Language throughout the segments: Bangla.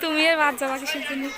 তুমি আর বাচ্চা বাকি শুনতে নি।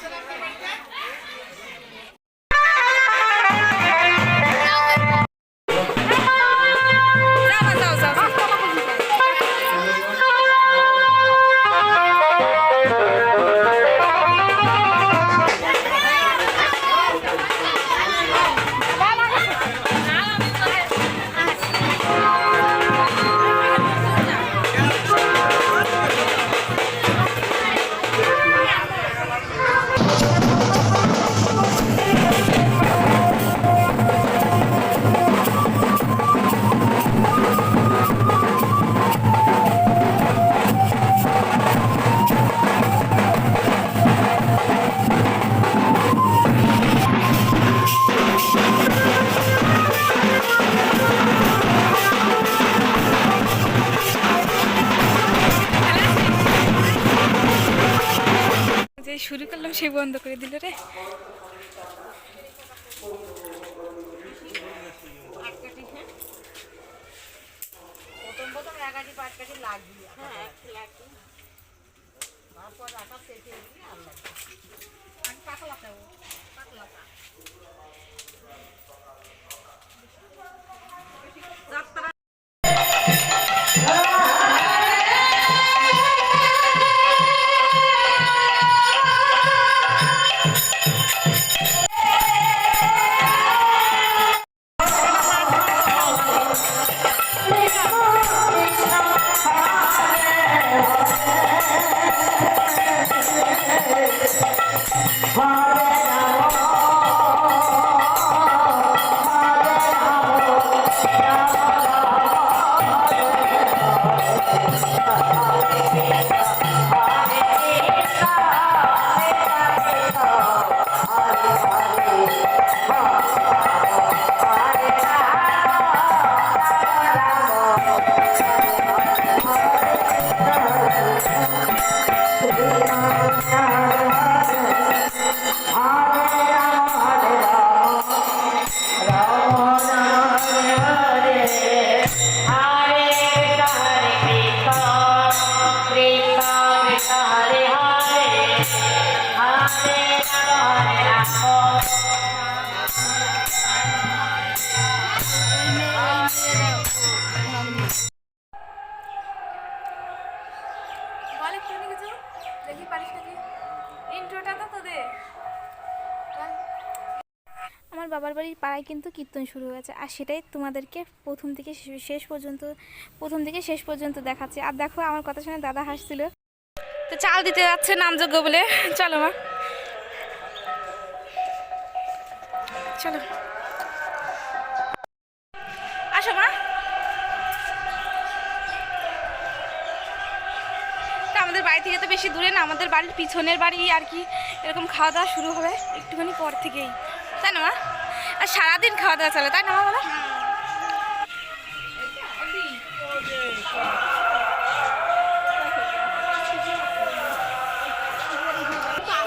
শুরু করলাম সে বন্ধ করে দিল রে। প্রথম প্রথম আমার বাবার বাড়ির পাড়ায় কিন্তু কীর্তন শুরু হয়েছে আর সেটাই তোমাদেরকে প্রথম থেকে শেষ পর্যন্ত প্রথম থেকে শেষ পর্যন্ত দেখাচ্ছে। আর দেখো আমার কথা শুনে দাদা হাসছিল। তো চাল দিতে যাচ্ছে নামযোগ্য বলে। চলো মা। চলো। আসো মা। আমাদের বাড়ি থেকে তো বেশি দূরে না, আমাদের বাড়ির পিছনের বাড়ি আর কি, এরকম খাওয়া দাওয়া শুরু হবে একটুখানি পর থেকেই। তাই না মা? আর সারাদিন খাওয়া দাওয়া চলে, তাই না মা বলো?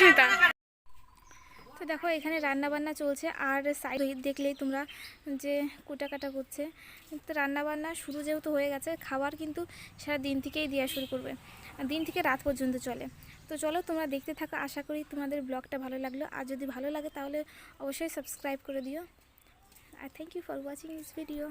সুনিতা তো। দেখো, এখানে রান্না বান্না চলছে। আর সাইড দেখলেই তোমরা যে কুটা কাটা করছে। তো রান্না বান্না শুরু যেহেতু হয়ে গেছে, খাবার কিন্তু সারা দিন থেকেই দেওয়া শুরু করবে। দিন থেকে রাত পর্যন্ত চলে। তো চলো, তোমরা দেখতে থাকো। আশা করি তোমাদের ব্লগটা ভালো লাগল। আর যদি ভালো লাগে তাহলে অবশ্যই সাবস্ক্রাইব করে দিও। আর thank you for watching this video